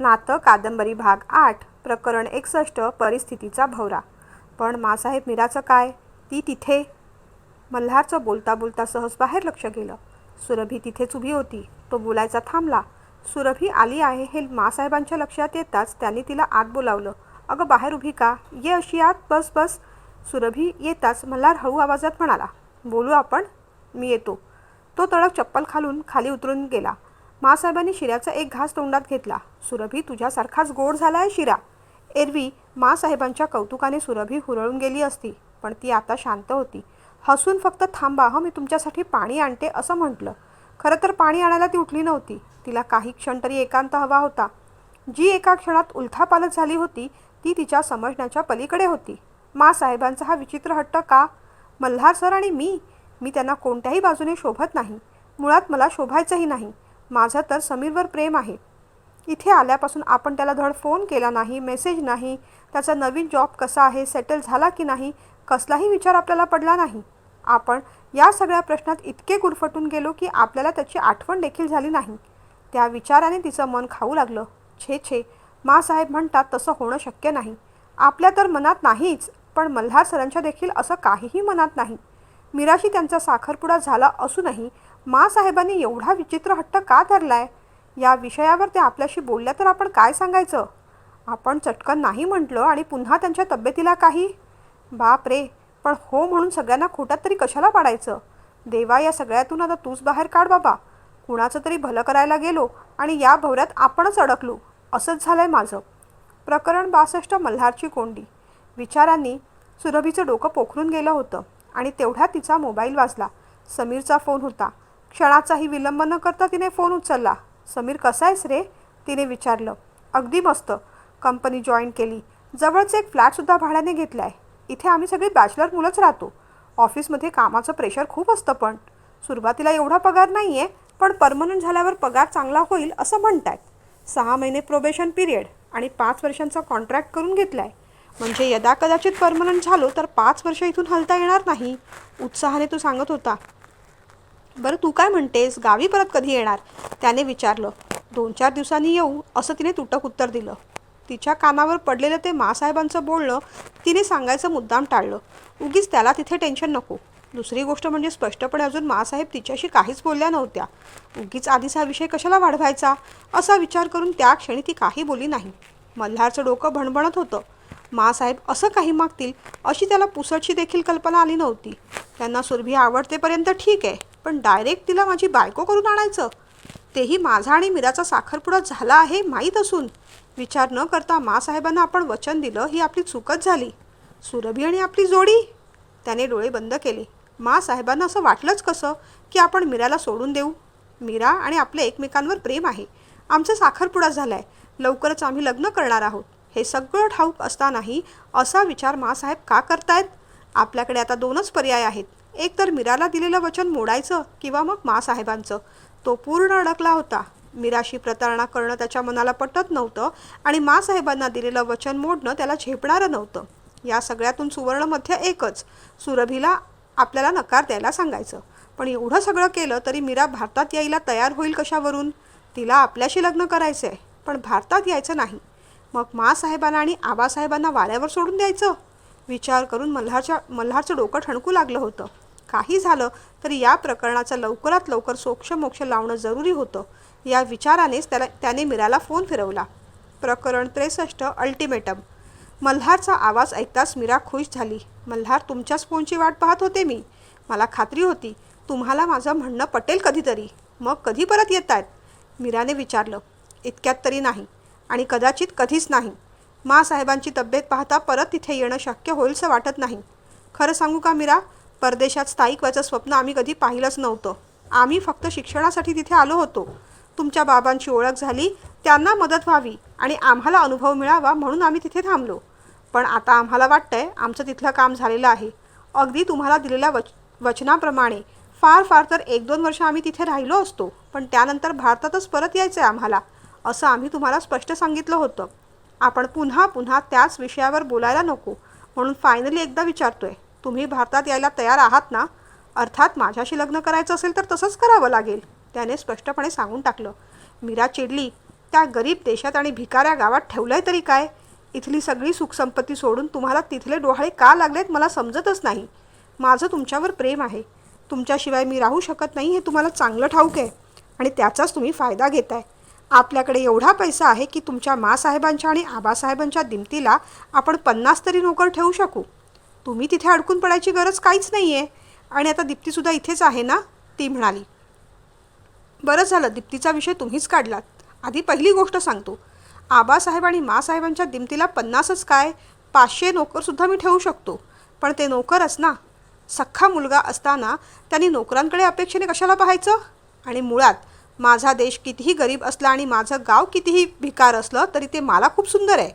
नातं कादंबरी भाग आठ प्रकरण एकसष्ट परिस्थितीचा भवरा. पण मासाहेब मीराचं काय? ती तिथे? मल्हारचं बोलता बोलता सहज बाहेर लक्ष गेलं. सुरभी तिथेच उभी होती. तो बोलायचा थांबला. सुरभी आली आहे हे मासाहेबांच्या लक्षात येताच त्यांनी तिला आत बोलावलं. अगं बाहेर उभी का? ये अशी आत बस बस. सुरभी येताच मल्हार हळू आवाजात म्हणाला बोलू आपण? मी येतो. तो तळक चप्पल खालून खाली उतरून गेला. मासाहेबांनी शिऱ्याचा एक घास तोंडात घेतला. सुरभी तुझ्यासारखाच गोड झाला आहे शिरा. एरवी मासाहेबांच्या कौतुकाने सुरभी हुरळून गेली असती पण ती आता शांत होती. हसून फक्त थांबा हं मी तुमच्यासाठी पाणी आणते असं म्हटलं. खरं तर पाणी आणायला ती उठली नव्हती. तिला काही क्षण तरी एकांत हवा होता. जी एका क्षणात उलथापालत झाली होती ती तिच्या समजण्याच्या पलीकडे होती. मासाहेबांचा हा विचित्र हट्ट का? मल्हार सर आणि मी? मी त्यांना कोणत्याही बाजूने शोभत नाही. मुळात मला शोभायचंही नाही. माझं तर समीरवर प्रेम आहे. इथे आल्यापासून आपण त्याला धड फोन केला नाही मेसेज नाही त्याचा नवीन जॉब कसा आहे सेटल झाला की नाही कसलाही विचार आपल्याला पडला नाही. आपण या सगळ्या प्रश्नात इतके गुरफटून गेलो की आपल्याला त्याची आठवण देखील झाली नाही. त्या विचाराने तिचं मन खाऊ लागलं. छे छे मासाहेब म्हणतात तसं होणं शक्य नाही. आपल्या तर मनात नाहीच पण मल्हार सरांच्या देखील असं काहीही मनात नाही. मीराशी त्यांचा साखरपुडा झाला असूनही मासाहेबांनी एवढा विचित्र हट्ट का धरलाय? या विषयावर ते आपल्याशी बोलल्या तर आपण काय सांगायचं? आपण चटकन नाही म्हटलं आणि पुन्हा त्यांच्या तब्येतीला काही? बाप रे पण हो म्हणून सगळ्यांना खोटात तरी कशाला पाडायचं? देवा या सगळ्यातून आता तूच बाहेर काढ बाबा. कुणाचं तरी भलं करायला गेलो आणि या भवऱ्यात आपणच अडकलो. असंच झालंय माझं. प्रकरण बासष्ट मल्हारची कोंडी. विचारांनी सुरभीचं डोकं पोखरून गेलं होतं आणि तेवढ्या तिचा मोबाईल वाजला. समीरचा फोन होता. क्षणाचाही विलंब न करता तिने फोन उचलला. समीर कसा आहेस रे? तिने विचारलं. अगदी मस्त. कंपनी जॉईन केली. जवळच एक फ्लॅटसुद्धा भाड्याने घेतला आहे इथे आम्ही सगळी बॅचलर मुलंच राहतो. ऑफिसमध्ये कामाचं प्रेशर खूप असतं पण. सुरुवातीला एवढा पगार नाही आहे पण परमनंट झाल्यावर पगार चांगला होईल असं म्हणतायत. सहा महिने प्रोबेशन पिरियड आणि पाच वर्षांचा कॉन्ट्रॅक्ट करून घेतला आहे म्हणजे यदा कदाचित परमनंट झालो तर पाच वर्ष इथून हलता येणार नाही. उत्साहाने तू सांगत होता. बरं तू काय म्हणतेस? गावी परत कधी येणार? त्याने विचारलं. दोन चार दिवसांनी येऊ असं तिने तुटक उत्तर दिलं. तिच्या कानावर पडलेलं ते मासाहेबांचं बोलणं तिने सांगायचं मुद्दाम टाळलं. उगीच त्याला तिथे टेन्शन नको. दुसरी गोष्ट म्हणजे स्पष्टपणे अजून मासाहेब तिच्याशी काहीच बोलल्या नव्हत्या. उगीच आधीच हा विषय कशाला वाढवायचा? असा विचार करून त्या क्षणी ती काही बोली नाही. मल्हारचं डोकं भणभणत होतं. मासाहेब असं काही मागतील अशी त्याला पुसटची देखील कल्पना आली नव्हती. त्यांना सुरभी आवडतेपर्यंत ठीक आहे. पण डायरेक्ट तिला माझी बायको करून आणायचं. तेही माझा आणि मीराचा साखरपुडा झाला आहे माहीत असून. विचार न करता मासाहेबांना आपण वचन दिलं ही आपली चूकच झाली. सुरभी आणि आपली जोडी? त्याने डोळे बंद केले. मासाहेबांना असं वाटलंच कसं की आपण मीराला सोडून देऊ? मीरा आणि आपल्या एकमेकांवर प्रेम आहे. आमचा साखरपुडा झाला आहे लवकरच आम्ही लग्न करणार आहोत. हे सगळं ठाऊक असतानाही असा विचार मासाहेब का करतायत? आपल्याकडे आता दोनच पर्याय आहेत. एक तर मीराला दिलेलं वचन मोडायचं किंवा मग मासाहेबांचं तो पूर्ण अडकला होता. मीराशी प्रतारणा करणं त्याच्या मनाला पटत नव्हतं आणि मासाहेबांना दिलेलं वचन मोडणं त्याला झेपणारं नव्हतं. या सगळ्यातून सुवर्णमध्य एकच. सुरभीला आपल्याला नकार द्यायला सांगायचं. पण एवढं सगळं केलं तरी मीरा भारतात यायला तयार होईल कशावरून? तिला आपल्याशी लग्न करायचं आहे पण भारतात यायचं नाही. मग मासाहेबांना आणि आबासाहेबांना वाऱ्यावर सोडून द्यायचं? विचार करून मल्हारच्या मल्हारचं डोकं ठणकू लागलं होतं. काही झालं तरी या प्रकरणाचा लवकरात लवकर सोक्ष मोक्ष लावणं जरुरी होतं. या विचारानेच त्याला त्याने मीराला फोन फिरवला. प्रकरण त्रेसष्ट अल्टिमेटम. मल्हारचा आवाज ऐकताच मीरा खुश झाली. मल्हार तुमच्याच फोनची वाट पाहत होते मी. मला खात्री होती. तुम्हाला माझं म्हणणं पटेल कधीतरी. मग कधी परत येत आहेत मीराने विचारलं. इतक्यात तरी नाही. आणि कदाचित कधीच नाही. मासाहेबांची तब्येत पाहता परत तिथे येणं शक्य होईलसं वाटत नाही. खरं सांगू का मीरा? परदेशात स्थायिक व्हायचं स्वप्न आम्ही कधी पाहिलंच नव्हतं. आम्ही फक्त शिक्षणासाठी तिथे आलो होतो. तुमच्या बाबांची ओळख झाली त्यांना मदत व्हावी आणि आम्हाला अनुभव मिळावा म्हणून आम्ही तिथे थांबलो. पण आता आम्हाला वाटतंय आमचं तिथलं काम झालेलं आहे. अगदी तुम्हाला दिलेल्या वच वचनाप्रमाणे फार फार तर एक दोन वर्ष आम्ही तिथे राहिलो असतो पण त्यानंतर भारतातच परत यायचं आहे आम्हाला असं आम्ही तुम्हाला स्पष्ट सांगितलं होतं. आपण पुन्हा पुन्हा त्याच विषयावर बोलायला नको म्हणून फायनली एकदा विचारतोय. तुम्ही भारतात यायला तयार आहात ना? अर्थात माझ्याशी लग्न करायचं असेल तर तसंच करावं लागेल त्याने स्पष्टपणे सांगून टाकलं. मीरा चिडली त्या गरीब देशात आणि भिकाऱ्या गावात ठेवलंय तरी काय? इथली सगळी सुखसंपत्ती सोडून तुम्हाला तिथले डोहाळे का लागलेत मला समजतच नाही. माझं तुमच्यावर प्रेम आहे. तुमच्याशिवाय मी राहू शकत नाही हे तुम्हाला चांगलं ठाऊक आहे आणि त्याचाच तुम्ही फायदा घेताय. आपल्याकडे एवढा पैसा आहे की तुमच्या मासाहेबांच्या आणि आबासाहेबांच्या दिमतीला आपण पन्नास तरी नोकर ठेवू शकू. तुम्ही तिथे अडकून पडायची गरज काहीच नाही आहे आणि आता दीप्तीसुद्धा इथेच आहे ना? ती म्हणाली. बरं झालं दीप्तीचा विषय तुम्हीच काढलात. आधी पहिली गोष्ट सांगतो. आबासाहेब आणि मासाहेबांच्या दिमतीला पन्नासच काय? पाचशे नोकरसुद्धा मी ठेवू शकतो. पण ते नोकरच ना? सख्खा मुलगा असताना त्यांनी नोकरांकडे अपेक्षेने कशाला पाहायचं? आणि मुळात माझा देश कितीही गरीब असला आणि माझं गाव कितीही भिकार असलं तरी ते मला खूप सुंदर आहे.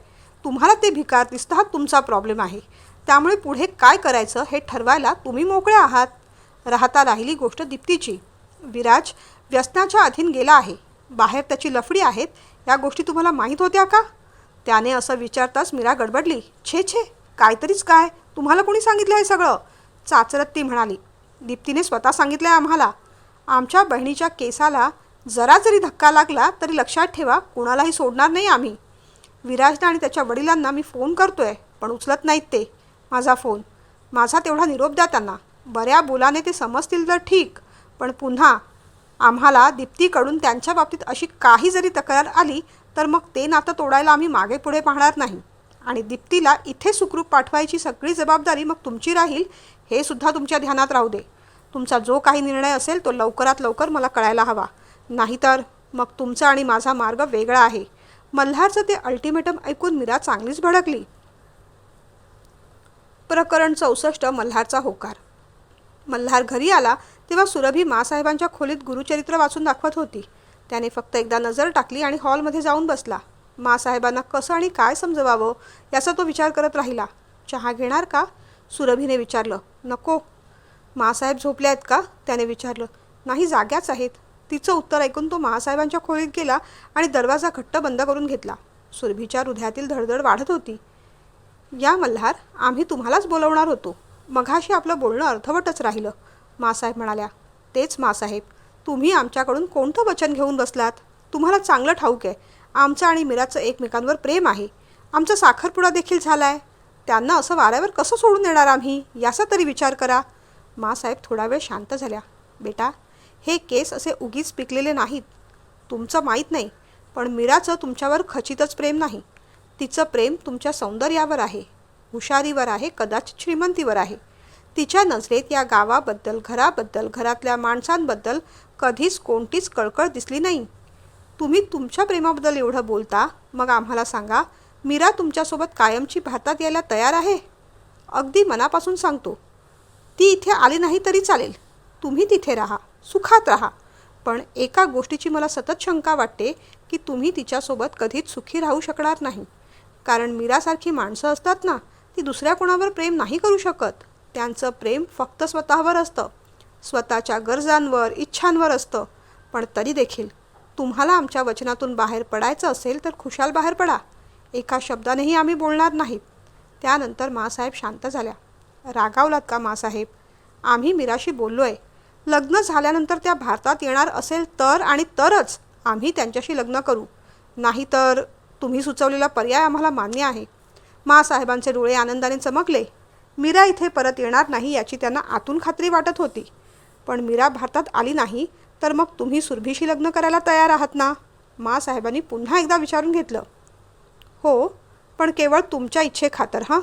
तुम्हाला ते भिकार दिसतं हा तुमचा प्रॉब्लेम आहे. त्यामुळे पुढे काय करायचं हे ठरवायला तुम्ही मोकळे आहात. राहता राहिली गोष्ट दीप्तीची. विराज व्यसनाच्या अधीन गेला आहे. बाहेर त्याची लफडी आहेत या गोष्टी तुम्हाला माहीत होत्या का? त्याने असं विचारताच मीरा गडबडली. छे छे काहीतरीच काय? तुम्हाला कोणी सांगितलं हे सगळं? चाचरत ती म्हणाली. दीप्तीने स्वतः सांगितलं आहे आम्हाला. आमच्या बहिणीच्या केसाला जरा जरी धक्का लागला तरी लक्षात ठेवा कुणालाही सोडणार नाही आम्ही. विराजने आणि त्याच्या वडिलांना मी फोन करतोय पण उचलत नाहीत ते. माझा फोन. माझा तेवढा निरोप द्या त्यांना. बऱ्या बोलाने ते समजतील तर ठीक पण पुन्हा आम्हाला दीप्तीकडून त्यांच्या बाबतीत अशी काही जरी तक्रार आली तर मग ते नातं तोडायला आम्ही मागे पुढे पाहणार नाही. आणि दीप्तीला इथे सुखरूप पाठवायची सगळी जबाबदारी मग तुमची राहील हे सुद्धा तुमच्या ध्यानात राहू दे. तुमचा जो काही निर्णय असेल तो लवकरात लवकर मला कळायला हवा. नाहीतर मग तुमचा आणि माझा मार्ग वेगळा आहे. मल्हारचं ते अल्टिमेटम ऐकून मीरा चांगलीच भडकली. प्रकरण चौसष्ट मल्हारचा होकार. मल्हार घरी आला तेव्हा सुरभी मासाहेबांच्या खोलीत गुरुचरित्र वाचून दाखवत होती. त्याने फक्त एकदा नजर टाकली आणि हॉलमध्ये जाऊन बसला. मासाहेबांना कसं आणि काय समजवावं याचा तो विचार करत राहिला. चहा घेणार का? सुरभीने विचारलं. नको. मासाहेब झोपले आहेत का? त्याने विचारलं. नाही जाग्याच आहेत. तिचं उत्तर ऐकून तो महासाहेबांच्या खोलीत गेला आणि दरवाजा घट्ट बंद करून घेतला. सुरभीच्या हृदयातील धडधड वाढत होती. या मल्हार आम्ही तुम्हालाच बोलवणार होतो. मघाशी आपलं बोलणं अर्धवटच राहिलं. मासाहेब म्हणाल्या तेच मासाहेब तुम्ही आमच्याकडून कोणतं वचन घेऊन बसलात? तुम्हाला चांगलं ठाऊक आहे. आमचं आणि मीराचं एकमेकांवर प्रेम आहे. आमचा साखरपुडा देखील झाला आहे त्यांना असं वाऱ्यावर कसं सोडून देणार आम्ही? याचा तरी विचार करा. मासाहेब थोडा वेळ शांत झाल्या. बेटा हे केस असे उगीच पिकलेले नाहीत. तुमचं माहीत नाही. पण मीराचं तुमच्यावर खचितच प्रेम नाही. तिचं प्रेम तुमच्या सौंदर्यावर आहे. हुशारीवर आहे कदाचित श्रीमंतीवर आहे. तिच्या नजरेत या गावाबद्दल घराबद्दल घरातल्या माणसांबद्दल कधीच कोणतीच कळकळ दिसली नाही. तुम्ही तुमच्या प्रेमाबद्दल एवढं बोलता मग आम्हाला सांगा मीरा तुमच्यासोबत कायमची भारतात यायला तयार आहे? अगदी मनापासून सांगतो. ती इथे आली नाही तरी चालेल. तुम्ही तिथे राहा सुखात राहा. पण एका गोष्टीची मला सतत शंका वाटते की तुम्ही तिच्यासोबत कधीच सुखी राहू शकणार नाही. कारण मीरासारखी माणसं असतात ना ती दुसऱ्या कोणावर प्रेम नाही करू शकत. त्यांचं प्रेम फक्त स्वतःवर असतं. स्वतःच्या गरजांवर इच्छांवर असतं. पण तरी देखील तुम्हाला आमच्या वचनातून बाहेर पडायचं असेल तर खुशाल बाहेर पडा. एका शब्दानेही आम्ही बोलणार नाहीत त्यानंतर मासाहेब शांत झाल्या. रागावलात का मासाहेब? आम्ही मीराशी बोललो आहे लग्न झाल्यानंतर त्या भारतात येणार असेल तर आणि तरच आम्ही त्यांच्याशी लग्न करू. नाहीतर तुम्ही सुचवलेला पर्याय आम्हाला मान्य आहे. मासाहेबांचे डोळे आनंदाने चमकले. मीरा इथे परत येणार नाही याची त्यांना आतून खात्री वाटत होती. पण मीरा भारतात आली नाही तर मग तुम्ही सुरभीशी लग्न करायला तयार आहात ना? मासाहेबांनी पुन्हा एकदा विचारून घेतलं. हो पण केवळ तुमच्या इच्छेखातर हां?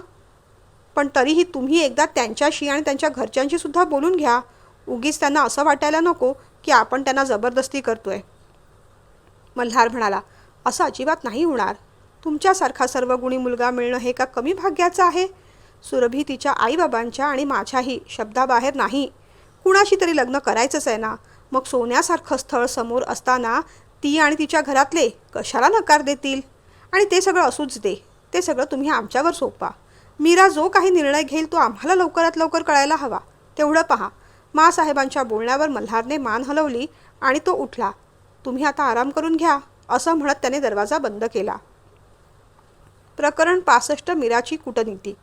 पण तरीही तुम्ही एकदा त्यांच्याशी आणि त्यांच्या घरच्यांशी सुद्धा बोलून घ्या. उगीच त्यांना असं वाटायला नको की आपण त्यांना जबरदस्ती करतोय. मल्हार म्हणाला असं अजिबात नाही होणार. तुमच्यासारखा सर्वगुणी मुलगा मिळणं हे का कमी भाग्याचं आहे? सुरभी तिच्या आईबाबांच्या आणि माझ्याही शब्दाबाहेर नाही. कुणाशी तरी लग्न करायचंच आहे ना. मग सोन्यासारखं स्थळ समोर असताना ती आणि तिच्या घरातले कशाला नकार देतील? आणि ते सगळं असूच दे. ते सगळं तुम्ही आमच्यावर सोपा मीरा जो काही निर्णय घेईल तो आम्हाला लवकरात लवकर कळायला हवा. तेवढं पहा. मासाहेबांच्या बोलण्यावर मल्हारने मान हलवली आणि तो उठला. तुम्ही आता आराम करून घ्या. असं म्हणत त्याने दरवाजा बंद केला. प्रकरण पासष्ट मीराची कूटनीती.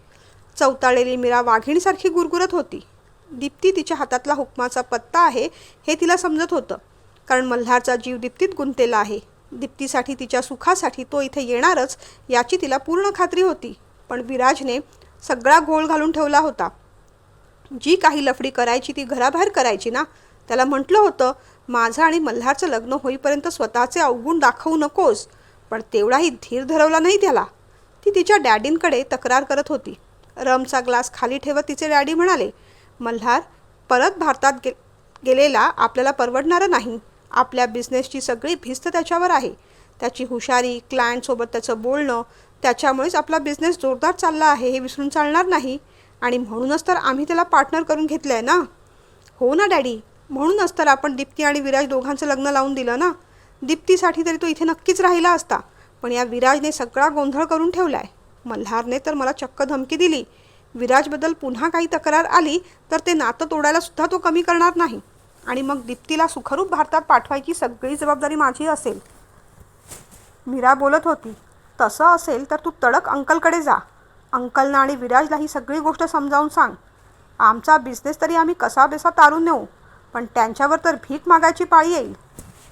चवताळलेली मीरा वाघिणीसारखी गुरगुरत होती. दीप्ती तिच्या हातातला हुकमाचा पत्ता आहे हे तिला समजत होतं कारण मल्हारचा जीव दीप्तीत गुंतलेला आहे. दीप्तीसाठी तिच्या सुखासाठी तो इथे येणारच याची तिला पूर्ण खात्री होती. पण विराजने सगळा घोळ घालून ठेवला होता. जी काही लफडी करायची ती घराबाहेर करायची ना? त्याला म्हटलं होतं माझं आणि मल्हारचं लग्न होईपर्यंत स्वतःचे अवगुण दाखवू नकोस. पण तेवढाही धीर धरवला नाही त्याला. ती तिच्या डॅडींकडे तक्रार करत होती. रमचा ग्लास खाली ठेवत तिचे डॅडी म्हणाले मल्हार परत भारतात गे गेलेला आपल्याला परवडणारं नाही. आपल्या बिझनेसची सगळी भिस्त त्याच्यावर आहे. त्याची हुशारी क्लायंटसोबत त्याचं बोलणं त्याच्यामुळेच आपला बिझनेस जोरदार चालला आहे हे विसरून चालणार नाही. आणि म्हणूनच तर आम्ही त्याला पार्टनर करून घेतलं आहे ना? हो ना डॅडी. म्हणूनच तर आपण दीप्ती आणि विराज दोघांचं लग्न लावून दिलं ना? दीप्तीसाठी तरी तो इथे नक्कीच राहिला असता. पण या विराजने सगळा गोंधळ करून ठेवला आहे मल्हारने तर मला चक्क धमकी दिली. विराजबद्दल पुन्हा काही तक्रार आली तर ते नातं तोडायला सुद्धा तो कमी करणार नाही. आणि मग दीप्तीला सुखरूप भारतात पाठवायची सगळी जबाबदारी माझी असेल. मीरा बोलत होती तसं असेल तर तू तडक अंकलकडे जा. अंकलना आणि विराजला ही सगळी गोष्ट समजावून सांग. आमचा बिझनेस तरी आम्ही कसा बेसा तारून नेऊ. पण त्यांच्यावर तर भीक मागायची पाळी येईल.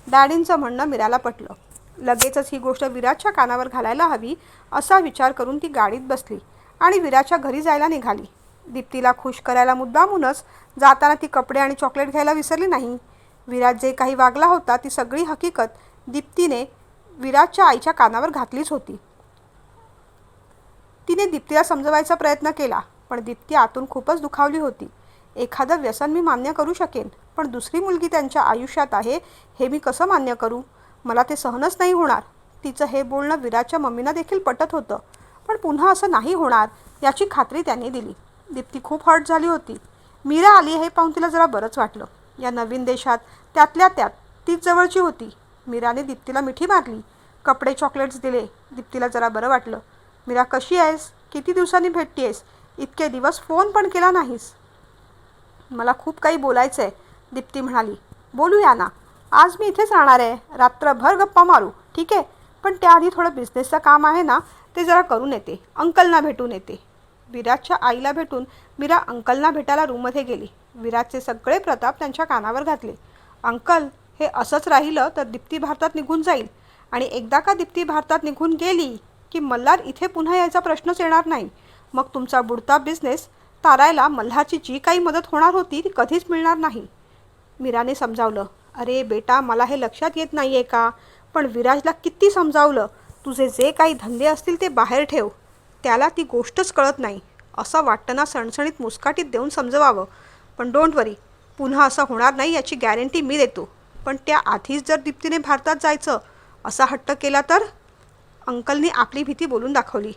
डॅडींचं म्हणणं मीराला पटलं. लगेचच ही गोष्ट विराजच्या कानावर घालायला हवी असा विचार करून ती गाडीत बसली आणि विराजच्या घरी जायला निघाली. दीप्तीला खुश करायला मुद्दामूनच जाताना ती कपडे आणि चॉकलेट घ्यायला विसरली नाही. विराज जे काही वागला होता ती सगळी हकीकत दीप्तीने विराजच्या आईच्या कानावर घातलीच होती. तिने दीप्तीला समजवायचा प्रयत्न केला पण दीप्ती आतून खूपच दुखावली होती. एखादं व्यसन मी मान्य करू शकेन. पण दुसरी मुलगी त्यांच्या आयुष्यात आहे हे मी कसं मान्य करू? मला ते सहनच नाही होणार. तिचं हे बोलणं विराच्या मम्मीना देखील पटत होतं. पण पुन्हा असं नाही होणार याची खात्री त्यांनी दिली. दीप्ती खूप हर्ट झाली होती. मीरा आली हे पाहून तिला जरा बरंच वाटलं. या नवीन देशात त्यातल्या त्यात तीच जवळची होती. मीराने दीप्तीला मिठी मारली. कपडे चॉकलेट्स दिले. दीप्तीला जरा बरं वाटलं. मीरा कशी आहेस? किती दिवसांनी भेटतीयस इतके दिवस फोन पण केला नाहीस. मला खूप काही बोलायचं आहे दीप्ती म्हणाली बोलूया ना. आज मी इथेच राहणार आहे. रात्रभर गप्पा मारू ठीक आहे? पण त्याआधी थोडं बिझनेसचं काम आहे ना ते जरा करून येते. अंकलना भेटून येते. विराजच्या आईला भेटून मीरा अंकलना भेटायला रूममध्ये गेली. विराजचे सगळे प्रताप त्यांच्या कानावर घातले. अंकल हे असंच राहिलं तर दीप्ती भारतात निघून जाईल. आणि एकदा का दीप्ती भारतात निघून गेली की मल्हार इथे पुन्हा यायचा प्रश्नच येणार नाही. मग तुमचा बुडता बिझनेस तारायला मल्हारची जी काही मदत होणार होती ती कधीच मिळणार नाही. मीराने समजावलं अरे बेटा मला हे लक्षात येत नाही आहे का? पण विराजला किती समजावलं तुझे जे काही धंदे असतील ते बाहेर ठेव. त्याला ती गोष्टच कळत नाही. असं वाटतं ना सणसणीत मुस्काटीत देऊन समजवावं. पण डोंट वरी पुन्हा असं होणार नाही याची गॅरंटी मी देतो. पण त्या आधीच जर दीप्तीने भारतात जायचं असा हट्ट केला तर? अंकलनी आपली भीती बोलून दाखवली.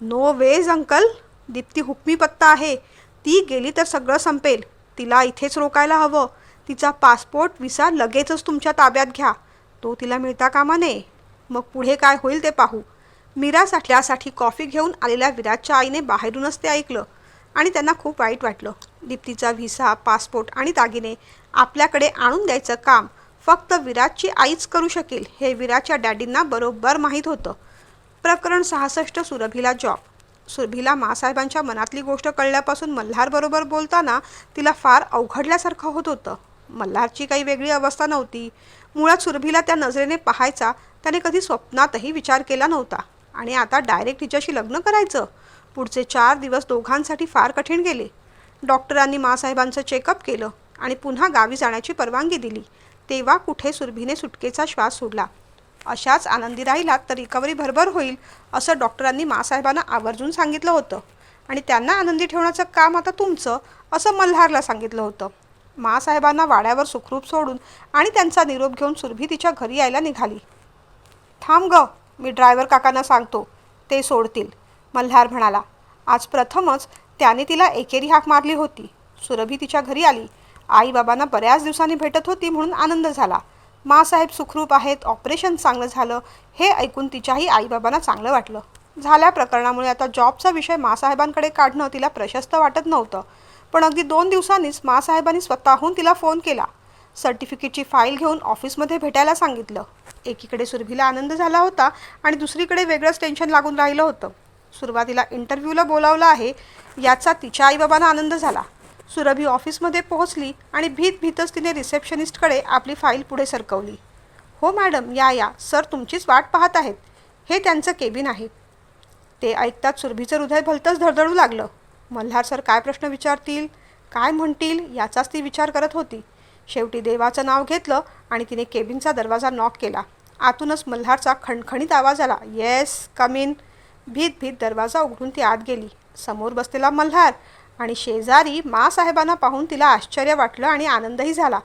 No veg uncle. दीप्ती हुकमी पत्ता आहे. ती गेली तर सगळं संपेल. तिला इथेच रोकायला हवं. तिचा पासपोर्ट विसा लगेचच तुमच्या ताब्यात घ्या. तो तिला मिळता कामा नये. मग पुढे काय होईल ते पाहू. मीरा साठल्यासाठी कॉफी घेऊन आलेल्या विराजच्या आईने बाहेरूनच ते ऐकलं आणि त्यांना खूप वाईट वाटलं. दीप्तीचा व्हिसा पासपोर्ट आणि दागिने आपल्याकडे आणून द्यायचं काम फक्त विराजची आईच करू शकेल हे विराजच्या डॅडींना बरोबर माहीत होतं. प्रकरण सहासष्ट सुरभीला जॉब. सुरभीला मासाहेबांच्या मनातली गोष्ट कळल्यापासून मल्हारबरोबर बोलताना तिला फार अवघडल्यासारखं होत होतं. मल्हारची काही वेगळी अवस्था नव्हती. मुळात सुरभीला त्या नजरेने पाहायचा त्याने कधी स्वप्नातही विचार केला नव्हता. आणि आता डायरेक्ट तिच्याशी लग्न करायचं. पुढचे चार दिवस दोघांसाठी फार कठीण गेले. डॉक्टरांनी मासाहेबांचं चेकअप केलं आणि पुन्हा गावी जाण्याची परवानगी दिली. तेव्हा कुठे सुरभीने सुटकेचा श्वास सोडला. अशाच आनंदी राहिलात तर रिकव्हरी भरभर होईल असं डॉक्टरांनी मासाहेबांना आवर्जून सांगितलं होतं. आणि त्यांना आनंदी ठेवण्याचं काम आता तुमचं असं मल्हारला सांगितलं होतं. मासाहेबांना वाड्यावर सुखरूप सोडून आणि त्यांचा निरोप घेऊन सुरभी तिच्या घरी यायला निघाली. थांब ग मी ड्रायव्हर काकांना सांगतो ते सोडतील मल्हार म्हणाला. आज प्रथमच त्याने तिला एकेरी हाक मारली होती. सुरभी तिच्या घरी आली. आईबाबांना बऱ्याच दिवसांनी भेटत होती म्हणून आनंद झाला. मासाहेब सुखरूप आहेत ऑपरेशन चांगलं झालं हे ऐकून तिच्याही आईबाबांना चांगलं वाटलं. झाल्या प्रकरणामुळे आता जॉबचा विषय मासाहेबांकडे काढणं तिला प्रशस्त वाटत नव्हतं. पण अगदी दोन दिवसांनीच मासाहेबांनी स्वतःहून तिला फोन केला. सर्टिफिकेटची फाईल घेऊन ऑफिसमध्ये भेटायला सांगितलं. एकीकडे सुरभीला आनंद झाला होता आणि दुसरीकडे वेगळंच टेन्शन लागून राहिलं होतं. सुरुवातीला इंटरव्ह्यूला बोलावलं आहे याचा तिच्या आईबाबांना आनंद झाला. सुरभी ऑफिसमध्ये पोहोचली आणि भीत भीतच तिने रिसेप्शनिस्टकडे आपली फाईल पुढे सरकवली. हो मॅडम या या. सर तुमचीच वाट पाहत आहेत. हे त्यांचं केबिन आहे. ते ऐकताच सुरभीचं हृदय भलतंच धडधडू लागलं. मल्हार सर काय प्रश्न विचारतील काय म्हणतील याचाच ती विचार करत होती. शेवटी देवाचं नाव घेतलं आणि तिने केबिनचा दरवाजा नॉक केला. आतूनच मल्हारचा खणखणीत आवाज आला. येस कम इन भीत भीत दरवाजा उघडून ती आत गेली. समोर बसलेला मल्हार आणि शेजारी मासाहेबांना पाहून तिला आश्चर्य वाटलं आणि आनंदही झाला.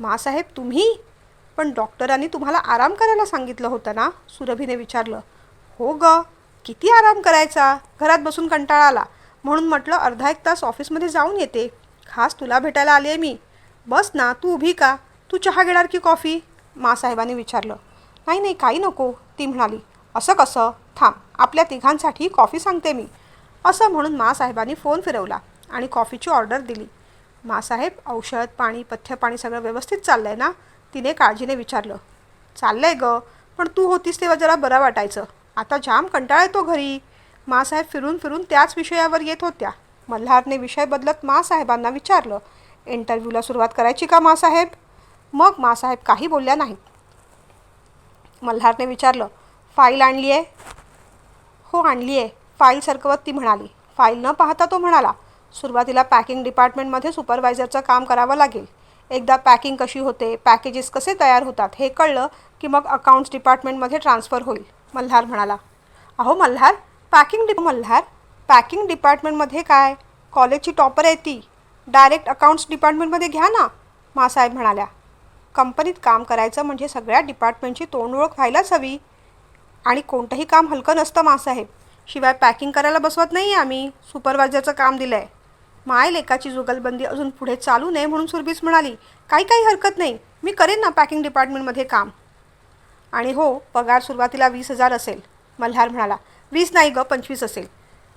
मासाहेब तुम्ही? पण डॉक्टरांनी तुम्हाला आराम करायला सांगितलं होतं ना सुरभीने विचारलं. हो ग किती आराम करायचा? घरात बसून कंटाळा आला. म्हणून म्हटलं अर्धा एक तास ऑफिसमध्ये जाऊन येते. खास तुला भेटायला आली आहे मी. बस ना तू उभी का? तू चहा घेणार की कॉफी? मासाहेबांनी विचारलं. नाही नाही काही नको ती म्हणाली. असं कसं? थांब आपल्या तिघांसाठी कॉफी सांगते मी. असं म्हणून मासाहेबांनी फोन फिरवला आणि कॉफीची ऑर्डर दिली. मासाहेब औषध पाणी पथ्य पाणी सगळं व्यवस्थित चाललं आहे ना? तिने काळजीने विचारलं. चाललं आहे ग पण तू होतीस तेव्हा जरा बरं वाटायचं. आता जाम कंटाळा येतो घरी. मासाहेब फिरून फिरून त्याच विषयावर येत होत्या. मल्हारने विषय बदलत मासाहेबांना विचारलं इंटरव्ह्यूला सुरुवात करायची का मासाहेब? मग मासाहेब काही बोलल्या नाहीत. मल्हारने विचारलं फाईल आणली आहे? हो आणली आहे. फाईल सरकवत ती म्हणाली फाईल न पाहता तो म्हणाला सुरुवातीला पॅकिंग डिपार्टमेंटमध्ये सुपरवायझरचं काम करावं लागेल. एकदा पॅकिंग कशी होते पॅकेजेस कसे तयार होतात हे कळलं की मग अकाउंट्स डिपार्टमेंटमध्ये ट्रान्सफर होईल. मल्हार म्हणाला अहो मल्हार पॅकिंग डिप मल्हार पॅकिंग डिपार्टमेंटमध्ये काय? कॉलेजची टॉपर आहे ती. डायरेक्ट अकाउंट्स डिपार्टमेंटमध्ये घ्या ना मासाहेब म्हणाल्या. कंपनीत काम करायचं म्हणजे सगळ्या डिपार्टमेंटची तोंड ओळख व्हायलाच हवी. आणि कोणतंही काम हलकं नसतं मासाहेब. शिवाय पॅकिंग करायला बसवत नाही आम्ही. सुपरवायझरचं काम दिलं आहे माय लेकाची जुगलबंदी अजून पुढे चालू नये म्हणून सुरभीच म्हणाली. काही काही हरकत नाही. मी करेन ना पॅकिंग डिपार्टमेंटमध्ये काम. आणि हो पगार सुरुवातीला वीस हजार असेल मल्हार म्हणाला. वीस नाही ग पंचवीस असेल.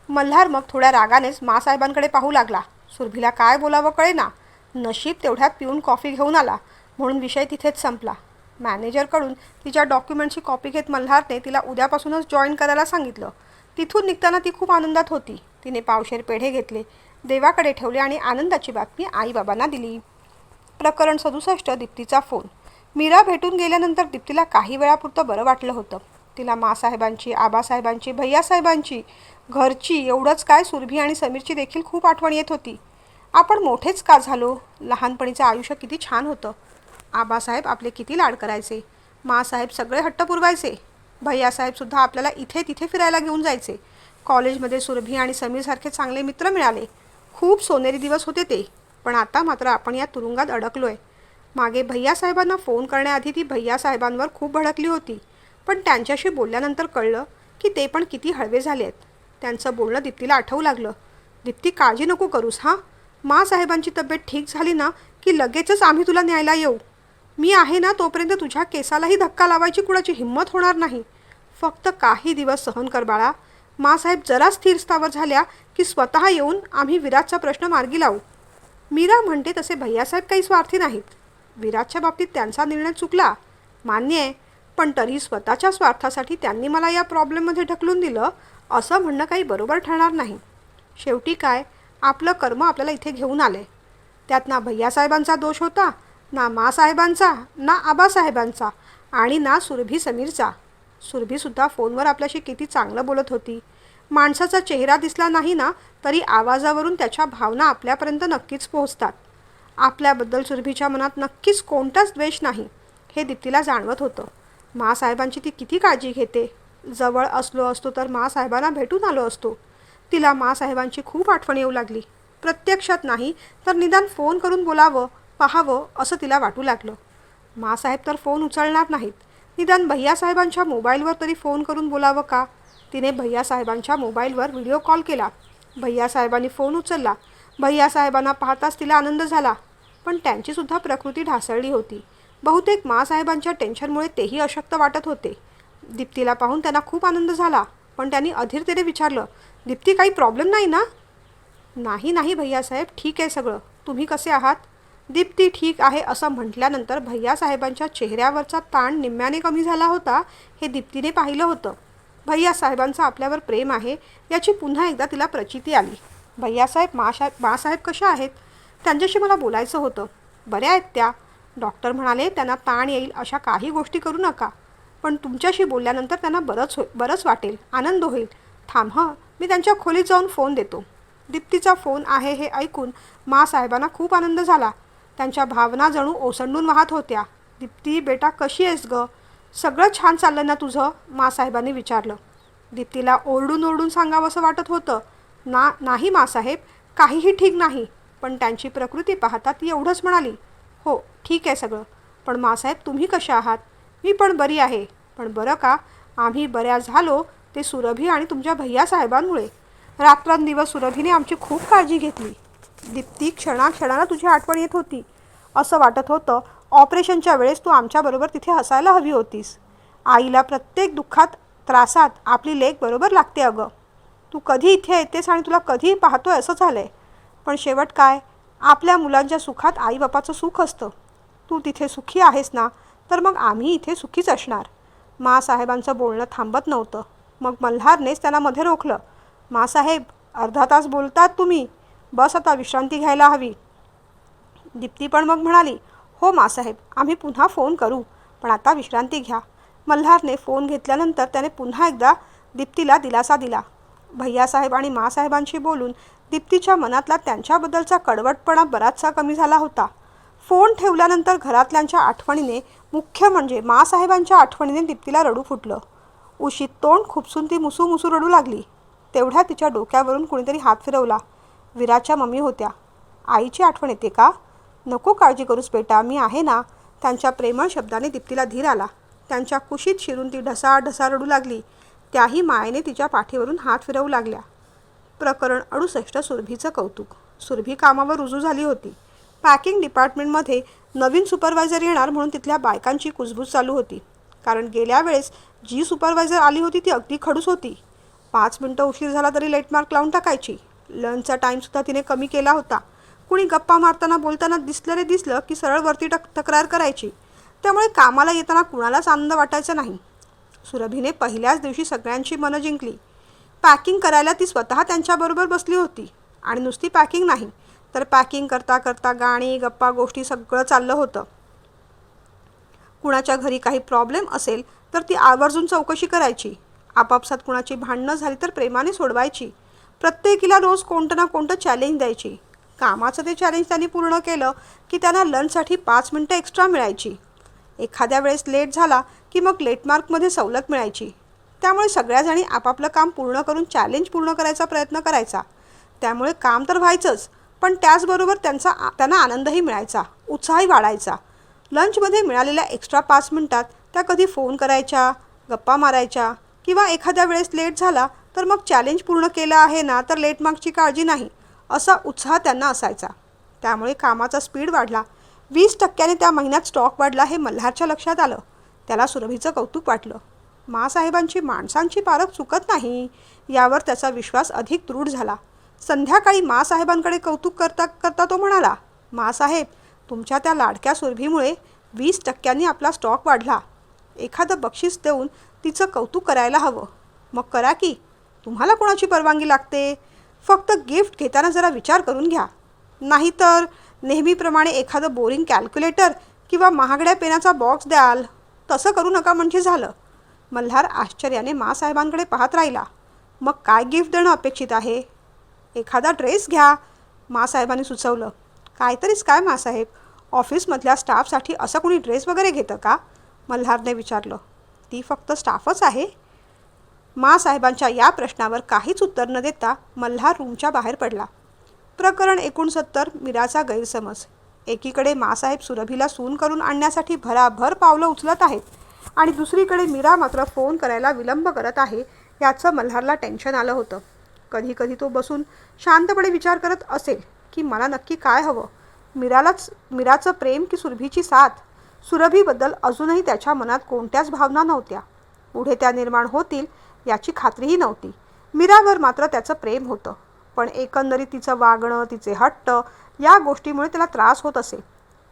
मल्हार मग थोड्या रागानेच मासाहेबांकडे पाहू लागला. सुरभीला काय बोलावं कळेना. नशीब तेवढ्यात पिऊन कॉफी घेऊन आला. म्हणून विषय तिथेच संपला. मॅनेजरकडून तिच्या डॉक्युमेंटची कॉपी घेत मल्हारने तिला उद्यापासूनच जॉईन करायला सांगितलं. तिथून निघताना ती खूप आनंदात होती. तिने पावशेर पेढे घेतले देवाकडे ठेवले आणि आनंदाची बातमी आईबाबांना दिली. प्रकरण सदुसष्ट दीप्तीचा फोन. मीरा भेटून गेल्यानंतर दीप्तीला काही वेळापुरतं बरं वाटलं होतं. तिला मासाहेबांची आबासाहेबांची भैयासाहेबांची घरची एवढंच काय सुरभी आणि समीरची देखील खूप आठवण येत होती. आपण मोठेच का झालो? लहानपणीचं आयुष्य किती छान होतं. आबासाहेब आपले किती लाड करायचे? मासाहेब सगळे हट्ट पुरवायचे. भैयासाहेबसुद्धा आपल्याला इथे तिथे फिरायला घेऊन जायचे. कॉलेजमध्ये सुरभी आणि समीरसारखे चांगले मित्र मिळाले. खूप सोनेरी दिवस होते ते. पण आता मात्र आपण या तुरुंगात अडकलो आहे मागे भैयासाहेबांना फोन करण्याआधी ती भैयासाहेबांवर खूप भडकली होती. पण त्यांच्याशी बोलल्यानंतर कळलं की ते पण किती हळवे झाले आहेत त्यांचं बोलणं दीप्तीला आठवू लागलं. दीप्ती काळजी नको करूस हां? मा साहेबांची तब्येत ठीक झाली ना की लगेचच आम्ही तुला न्यायला येऊ. मी आहे ना तोपर्यंत तुझ्या केसालाही धक्का लावायची कुणाची हिंमत होणार नाही. फक्त काही दिवस सहन कर बाळा. मासाहेब जरा स्थिर स्थावर झाल्या की स्वतः येऊन आम्ही विराटचा प्रश्न मार्गी लावू. मीरा म्हणते तसे भैयासाहेब काही स्वार्थी नाहीत. विराटच्या बाबतीत त्यांचा निर्णय चुकला. मान्य आहे पण तरी स्वतःच्या स्वार्थासाठी त्यांनी मला या प्रॉब्लेममध्ये ढकलून दिलं असं म्हणणं काही बरोबर ठरणार नाही. शेवटी काय? आपलं कर्म आपल्याला इथे घेऊन आले. त्यात ना भैयासाहेबांचा दोष होता ना मासाहेबांचा ना आबासाहेबांचा आणि ना सुरभी समीरचा. सुरभीसुद्धा फोनवर आपल्याशी किती चांगलं बोलत होती. माणसाचा चेहरा दिसला नाही ना तरी आवाजावरून त्याच्या भावना आपल्यापर्यंत नक्कीच पोहोचतात. आपल्याबद्दल सुरभीच्या मनात नक्कीच कोणताच द्वेष नाही हे दीप्तीला जाणवत होतं. मासाहेबांची ती किती काळजी घेते? जवळ असलो असतो तर मासाहेबांना भेटून आलो असतो. तिला मासाहेबांची खूप आठवण येऊ लागली. प्रत्यक्षात नाही तर निदान फोन करून बोलावं पाहावं असं तिला वाटू लागलं. मासाहेब तर फोन उचलणार नाहीत. निदान भैयासाहेबांच्या मोबाईलवर तरी फोन करून बोलावं का? तिने भैयासाहेबांच्या मोबाईलवर व्हिडिओ कॉल केला. भैयासाहेबांनी फोन उचलला. भैयासाहेबांना पाहताच तिला आनंद झाला. पण त्यांचीसुद्धा प्रकृती ढासळली होती. बहुतेक मासाहेबांच्या टेन्शनमुळे तेही अशक्त वाटत होते. दीप्तीला पाहून त्यांना खूप आनंद झाला पण त्यांनी अधीरतेने विचारलं दीप्ती काही प्रॉब्लेम नाही ना? नाही नाही भैयासाहेब ठीक आहे सगळं. तुम्ही कसे आहात? दीप्ती ठीक आहे असं म्हटल्यानंतर भैयासाहेबांच्या चेहऱ्यावरचा ताण निम्म्याने कमी झाला होता हे दीप्तीने पाहिलं होतं. भैयासाहेबांचं आपल्यावर प्रेम आहे याची पुन्हा एकदा तिला प्रचिती आली. भैयासाहेब मासाहेब मासाहेब कशा आहेत? त्यांच्याशी मला बोलायचं होतं. बऱ्या आहेत त्या. डॉक्टर म्हणाले त्यांना ताण येईल अशा काही गोष्टी करू नका. पण तुमच्याशी बोलल्यानंतर त्यांना बरंच हो बरंच वाटेल आनंद होईल. थांब हं मी त्यांच्या खोलीत जाऊन फोन देतो. दीप्तीचा फोन आहे हे ऐकून मासाहेबांना खूप आनंद झाला. त्यांच्या भावना जणू ओसंडून वाहत होत्या. दीप्ती बेटा कशी आहेस ग? सगळं छान चाललं ना तुझं? मासाहेबांनी विचारलं. दीप्तीला ओरडून ओरडून सांगावंसं वाटत होतं. ना नाही मासाहेब काहीही ठीक नाही. पण त्यांची प्रकृती पाहता ती एवढंच म्हणाली. हो ठीक आहे सगळं. पण मासाहेब तुम्ही कशा आहात? मी पण बरी आहे. पण बरं का आम्ही बऱ्या झालो ते सुरभी आणि तुमच्या भैया साहेबांमुळे. रात्रंदिवस सुरभीने आमची खूप काळजी घेतली. दीप्ती क्षणाक्षणाला तुझी आठवण येत होती. असं वाटत होतं ऑपरेशनच्या वेळेस तू आमच्याबरोबर तिथे हसायला हवी होतीस. आईला प्रत्येक दुःखात त्रासात आपली लेख बरोबर लागते अगं. तू कधी इथे येतेस आणि तुला कधीही पाहतोय असं झालंय. पण शेवट काय? आपल्या मुलांच्या सुखात आईबापाचं सुख असतं. तू तिथे सुखी आहेस ना तर मग आम्ही इथे सुखीच असणार. मासाहेबांचं बोलणं थांबत नव्हतं. मग मल्हारनेच त्यांना मध्ये रोखलं. मासाहेब अर्धा तास बोलतात तुम्ही. बस आता विश्रांती घ्यायला हवी. दीप्ती पण मग म्हणाली हो मासाहेब आम्ही पुन्हा फोन करू. पण आता विश्रांती घ्या. मल्हारने फोन घेतल्यानंतर त्याने पुन्हा एकदा दीप्तीला दिलासा दिला. भैयासाहेब आणि मासाहेबांशी बोलून दीप्तीच्या मनातला त्यांच्याबद्दलचा कडवटपणा बराचसा कमी झाला होता. फोन ठेवल्यानंतर घरातल्यांच्या आठवणीने मुख्य म्हणजे मासाहेबांच्या आठवणीने दीप्तीला रडू फुटलं. उशीत तोंड खुपसून ती मुसू मुसू रडू लागली. तेवढ्या तिच्या डोक्यावरून कुणीतरी हात फिरवला. विराच्या मम्मी होत्या. आईची आठवण येते का? नको काळजी करूस बेटा मी आहे ना? त्यांच्या प्रेमळ शब्दाने दीप्तीला धीर आला. त्यांच्या कुशीत शिरून ती ढसा ढसा रडू लागली. त्याही मायेने तिच्या पाठीवरून हात फिरवू लागल्या. प्रकरण अडुसष्ट सुरभीचं कौतुक. सुरभी कामावर रुजू झाली होती. पॅकिंग डिपार्टमेंटमध्ये नवीन सुपरवायझर येणार म्हणून तिथल्या बायकांची कुजबूज चालू होती. कारण गेल्या वेळेस जी सुपरवायझर आली होती ती अगदी खडूस होती. पाच मिनटं उशीर झाला तरी लेट मार्क लावून टाकायची. लंचचा टाईमसुद्धा तिने कमी केला होता. कुणी गप्पा मारताना बोलताना दिसलं रे दिसलं की सरळ वरती टक तक्रार करायची. त्यामुळे कामाला येताना कुणालाच आनंद वाटायचा नाही. सुरभीने पहिल्याच दिवशी सगळ्यांची मनं जिंकली. पॅकिंग करायला ती स्वतः त्यांच्याबरोबर बसली होती. आणि नुसती पॅकिंग नाही तर पॅकिंग करता करता गाणी गप्पा गोष्टी सगळं चाललं होतं. कुणाच्या घरी काही प्रॉब्लेम असेल तर ती आवर्जून चौकशी करायची. आपापसात कुणाची भांडणं झाली तर प्रेमाने सोडवायची. प्रत्येकीला रोज कोणतं ना कोणतं चॅलेंज द्यायची. कामाचं ते चॅलेंज त्यांनी पूर्ण केलं की त्यांना लंचसाठी पाच मिनटं एक्स्ट्रा मिळायची. एखाद्या वेळेस लेट झाला की मग लेटमार्कमध्ये सवलत मिळायची. त्यामुळे सगळ्याजणी आपापलं काम पूर्ण करून चॅलेंज पूर्ण करायचा प्रयत्न करायचा. त्यामुळे काम तर व्हायचंच पण त्याचबरोबर त्यांचा त्यांना आनंदही मिळायचा उत्साहही वाढायचा. लंचमध्ये मिळालेल्या एक्स्ट्रा पाच मिनटात त्या कधी फोन करायच्या गप्पा मारायच्या किंवा एखाद्या वेळेस लेट झाला तर मग चॅलेंज पूर्ण केलं आहे ना तर लेट मार्कची काळजी नाही असा उत्साह त्यांना असायचा. त्यामुळे कामाचा स्पीड वाढला. वीस टक्क्याने त्या महिन्यात स्टॉक वाढला हे मल्हारच्या लक्षात आलं. त्याला सुरभीचं कौतुक वाटलं. मासाहेबांची माणसांची पारख चुकत नाही यावर त्याचा विश्वास अधिक दृढ झाला. संध्याकाळी मासाहेबांकडे कौतुक करता करता तो म्हणाला मासाहेब तुमच्या त्या लाडक्या सुरभीमुळे वीस टक्क्यांनी आपला स्टॉक वाढला. एखादं बक्षीस देऊन तिचं कौतुक करायला हवं. मग करा की. तुम्हाला कोणाची परवानगी लागते? फक्त गिफ्ट घेताना जरा विचार करून घ्या. नाहीतर नेहमीप्रमाणे एखादं बोरिंग कॅल्क्युलेटर किंवा महागड्या पेनाचा बॉक्स द्याल. तसं करू नका म्हणजे झालं. मल्हार आश्चर्याने मासाहेबांकडे पाहत राहिला. मग काय गिफ्ट देणं अपेक्षित आहे? एखादा ड्रेस घ्या मासाहेबांनी सुचवलं. काहीतरीच काय मासाहेब? ऑफिसमधल्या स्टाफसाठी असं कोणी ड्रेस वगैरे घेतं का? मल्हारने विचारलं. ती फक्त स्टाफच आहे? मासाहेबांच्या या प्रश्नावर काहीच उत्तर न देता मल्हार रूमच्या बाहेर पडला. प्रकरण एकोणसत्तर मीराचा गैरसमज. एकीकडे मासाहेब सुरभीला सून करून आणण्यासाठी भराभर पावलं उचलत आहेत. आणि दुसरीकडे मीरा मात्र फोन करायला विलंब करत आहे याचं मल्हारला टेन्शन आलं होतं. कधी कधी तो बसून शांतपणे विचार करत असेल की मला नक्की काय हवं? मीरालाच मीराचं प्रेम की सुरभीची साथ? सुरभीबद्दल अजूनही त्याच्या मनात कोणत्याच भावना नव्हत्या. पुढे त्या निर्माण होतील याची खात्रीही नव्हती. मीरावर मात्र त्याचं प्रेम होतं. पण एकंदरीत तिचं वागणं तिचे हट्ट या गोष्टीमुळे त्याला त्रास होत असे.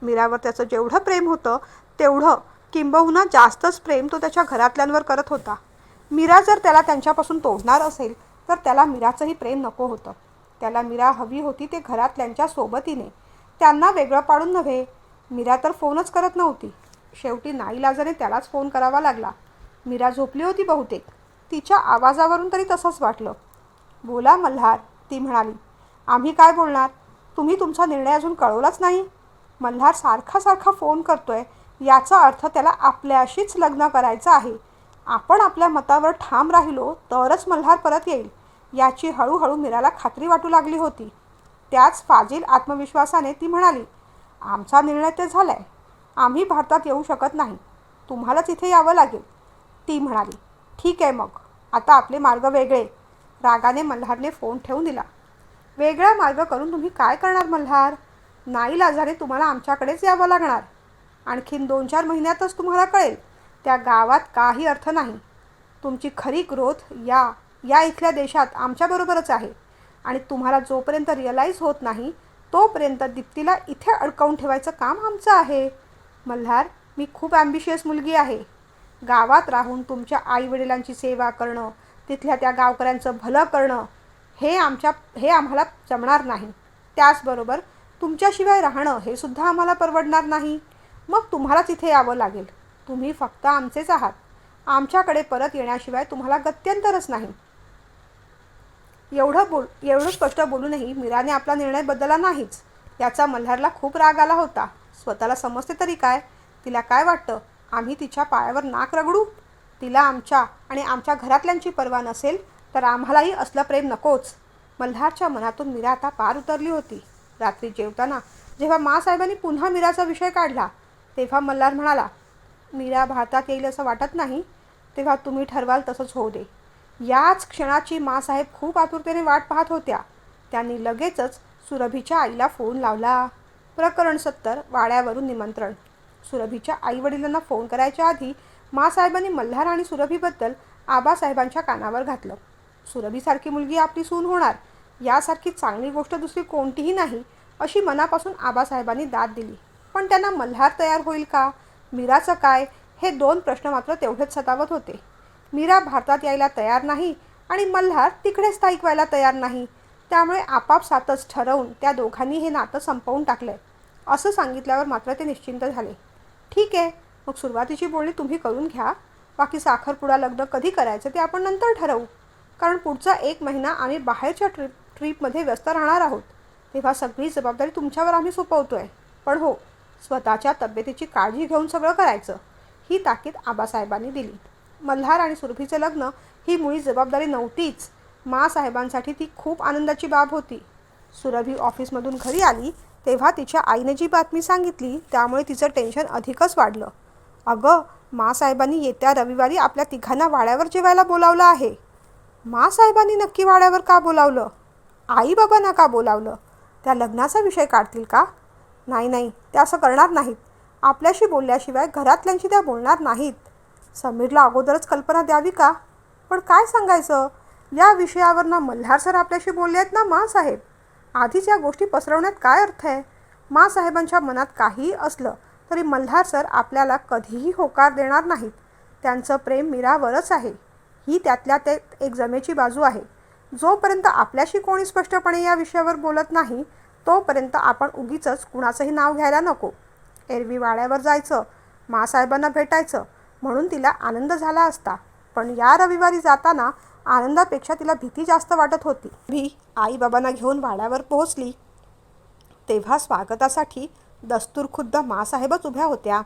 मीरावर त्याचं जेवढं प्रेम होतं तेवढं किंबहुना जास्तच प्रेम तो त्याच्या घरातल्यांवर करत होता. मीरा जर त्याला त्यांच्यापासून तोडणार असेल तर त्याला मीराचंही प्रेम नको होतं. त्याला मीरा हवी होती ते घरातल्यांच्या सोबतीने. त्यांना वेगळं पाडून नव्हे. मीरा तर फोनच करत नव्हती. शेवटी नाईलाजाने त्यालाच फोन करावा लागला. मीरा झोपली होती बहुतेक. तिच्या आवाजावरून तरी तसंच वाटलं. बोला मल्हार ती म्हणाली. आम्ही काय बोलणार? तुम्ही तुमचा निर्णय अजून कळवलाच नाही. मल्हार सारखा सारखा फोन करतोय. याचा अर्थ त्याला आपल्याशीच लग्न करायचं आहे. आपण आपल्या मतावर ठाम राहिलो तरच मल्हार परत येईल. याची हळूहळू मीराला खात्री वाटू लागली होती. त्याच फाजील आत्मविश्वासाने ती म्हणाली आमचा निर्णय ते झाला आहे आम्ही भारतात येऊ शकत नाही. तुम्हालाच इथे यावं लागेल. ती म्हणाली ठीक आहे मग. आता आपले मार्ग वेगळे. रागाने मल्हारने फोन ठेवून दिला वेगळा मार्ग करून तुम्ही काय करणार मल्हार? नाईलाजाने तुम्हाला आमच्याकडेच यावं लागणार. आणखीन दोन चार महिन्यातच तुम्हाला कळेल. त्या गावात काही अर्थ नाही. तुमची खरी ग्रोथ या या इथल्या देशात आमच्याबरोबरच आहे. आणि तुम्हाला जोपर्यंत रिअलाईज होत नाही तोपर्यंत दीप्तीला इथे अडकवून ठेवायचं काम आमचं आहे. मल्हार मी खूप ॲम्बिशियस मुलगी आहे. गावात राहून तुमच्या आईवडिलांची सेवा करणं तिथल्या त्या गावकऱ्यांचं भलं करणं हे आमच्या हे आम्हाला जमणार नाही. त्याचबरोबर तुमच्याशिवाय राहणं हे सुद्धा आम्हाला परवडणार नाही. मग तुम्हालाच इथे यावं लागेल. तुम्ही फक्त आमचेच आहात. आमच्याकडे परत येण्याशिवाय तुम्हाला गत्यंतरच नाही. एवढं बोल एवढं स्पष्ट बोलूनही मीराने आपला निर्णय बदलला नाहीच. याचा मल्हारला खूप राग आला होता. स्वतःला समजते तरी काय? तिला काय वाटतं? आम्ही तिच्या पायावर नाक रगडू? तिला आमच्या आणि आमच्या घरातल्यांची पर्वा नसेल तर आम्हालाही असलं प्रेम नकोच. मल्हारच्या मनातून मीरा आता पार उतरली होती. रात्री जेवताना जेव्हा मासाहेबांनी पुन्हा मीराचा विषय काढला तेव्हा मल्हार म्हणाला मीरा भारतात येईल असं वाटत नाही. तेव्हा तुम्ही ठरवाल तसंच होऊ दे. याच क्षणाची मासाहेब खूप आतुरतेने वाट पाहत होत्या. त्यांनी लगेचच सुरभीच्या आईला फोन लावला. प्रकरण सत्तर वाड्यावरून निमंत्रण. सुरभीच्या आईवडिलांना फोन करायच्या आधी मासाहेबांनी मल्हार आणि सुरभीबद्दल आबासाहेबांच्या कानावर घातलं. सुरभीसारखी मुलगी आपली सून होणार. यासारखी चांगली गोष्ट दुसरी कोणतीही नाही अशी मनापासून आबासाहेबांनी दाद दिली. पण त्यांना मल्हार तयार होईल का? मीराचं काय? हे दोन प्रश्न मात्र तेवढेच सतावत होते. मीरा भारतात यायला तयार नाही आणि मल्हार तिकडे स्थायिक व्हायला तयार नाही. त्यामुळे आपापसातच ठरवून त्या दोघांनी हे नातं संपवून टाकलं असं सांगितल्यावर मात्र ते निश्चिंत झाले. ठीक आहे मग सुरुवातीची बोलणी तुम्ही करून घ्या. बाकी साखरपुडा लग्न कधी करायचं ते आपण नंतर ठरवू. कारण पुढचा एक महिना आम्ही बाहेरच्या ट्रिप ट्रीपमध्ये व्यस्त राहणार आहोत. तेव्हा सगळी जबाबदारी तुमच्यावर आम्ही सोपवतो आहे पण हो स्वतःच्या तब्येतीची काळजी घेऊन सगळं करायचं ही ताकीद आबासाहेबांनी दिली. मल्हार आणि सुरभीचे लग्न ही मुळी जबाबदारी नव्हतीच. मासाहेबांसाठी ती खूप आनंदाची बाब होती. सुरभी ऑफिसमधून घरी आली तेव्हा तिच्या आईने जी बातमी सांगितली त्यामुळे तिचं टेन्शन अधिकच वाढलं. अगं मासाहेबांनी येत्या रविवारी आपल्या तिघांना वाड्यावर जेवायला बोलावलं आहे. मासाहेबांनी नक्की वाड्यावर का बोलावलं? आई बाबांना का बोलावलं? त्या लग्नाचा विषय काढतील का? नाही नाही त्या असं करणार नाहीत. आपल्याशी बोलल्याशिवाय घरातल्यांशी त्या बोलणार नाहीत. समीरला अगोदरच कल्पना द्यावी का? पण काय सांगायचं? या विषयावर ना मल्हार सर आपल्याशी बोलले आहेत ना मासाहेब आधीच या गोष्टी पसरवण्यात काय अर्थ आहे? मासाहेबांच्या मनात काहीही असलं तरी मल्हार सर आपल्याला कधीही होकार देणार नाहीत. त्यांचं प्रेम मीरावरच आहे. ही त्यातल्या ते एक जमेची बाजू आहे. जोपर्यंत आपल्याशी कोणी स्पष्टपणे या विषयावर बोलत नाही तोपर्यंत आपण उगीच कुणाचंही नाव घ्यायला नको. एरवी वाड्यावर जायचं मासाहेबांना भेटायचं म्हणून तिला आनंद झाला असता. पण या रविवारी जाताना आनंदापेक्षा तिला भीती जास्त वाटत होती. भी आईबाबांना घेऊन वाड्यावर पोहोचली. तेव्हा स्वागतासाठी दस्तूर खुद्द मासाहेबच उभ्या होत्या.